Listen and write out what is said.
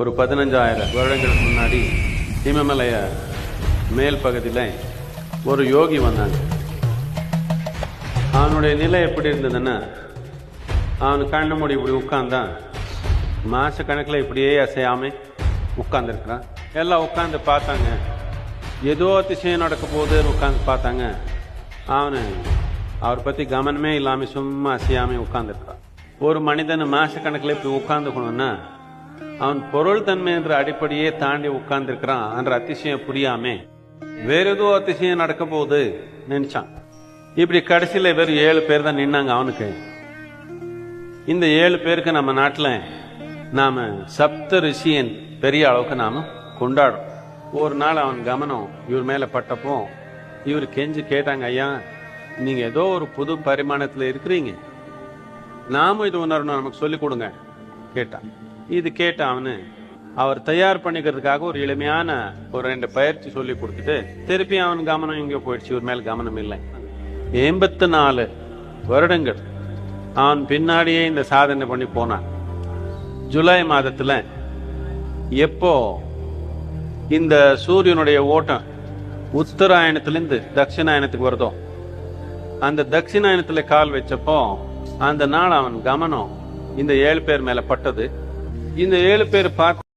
ஒரு பதினஞ்சாயிரம் வருடங்களுக்கு முன்னாடி இமமலைய மேல் பகுதியில் ஒரு யோகி வந்தாங்க. அவனுடைய நிலை எப்படி இருந்ததுன்னா அவன் கண்ண மூடி இப்படி உட்கார்ந்தான் மாச கணக்கில் இப்படியே அசையாமல் உட்கார்ந்துருக்கிறான். எல்லாம் உட்காந்து பார்த்தாங்க. ஏதோ அதிசயம் நடக்க போகுதுன்னு உட்காந்து பார்த்தாங்க. அவனு அவரை பற்றி கவனமே இல்லாமல் சும்மா அசையாமல் உட்காந்துருக்கான் ஒரு மனிதன் மாச கணக்கில் இப்படி உட்கார்ந்துக்கணும்னா அவன் பொருள் தன்மை என்ற அடிப்படையே தாண்டி உட்கார்ந்துருக்கிறான் என்ற அதிசயம் புரியாம. வேற ஏதோ அதிசயம் நடக்க போகுது நினைச்சான். இப்படி கடைசியில வெறும் ஏழு பேர் தான் நின்னாங்க அவனுக்கு. இந்த ஏழு பேருக்கு நம்ம நாட்டில் நாம சப்த ரிஷியன் பெரிய அளவுக்கு நாம கொண்டாடும் ஒரு நாள் அவன் கவனம் இவர் மேல பட்டப்போ இவர் கெஞ்சி கேட்டாங்க ஐயா நீங்க ஏதோ ஒரு புது பரிமாணத்துல இருக்கிறீங்க. நாமும் இது உணரணும் நமக்கு சொல்லிக் கொடுங்க கேட்டான். இது கேட்ட அவனு அவர் தயார் பண்ணிக்கிறதுக்காக ஒரு எளிமையான ஒரு ரெண்டு பயிற்சி சொல்லி கொடுத்துட்டு திருப்பி அவன் கவனம் இங்கே போயிடுச்சு. ஒரு மேல் கவனம் இல்லை. எண்பத்து நாலு வருடங்கள் அவன் பின்னாடியே இந்த சாதனை பண்ணி போனான். ஜூலை மாதத்தில் எப்போ இந்த சூரியனுடைய ஓட்டம் உத்தராயணத்துலேருந்து தட்சிணாயணத்துக்கு வருதோ அந்த தட்சிணாயணத்தில் கால் வச்சப்போ அந்த நாள் அவன் கவனம் இந்த ஏழு பேர் மேலே பட்டது. இந்த ஏழு பேர் பார்த்து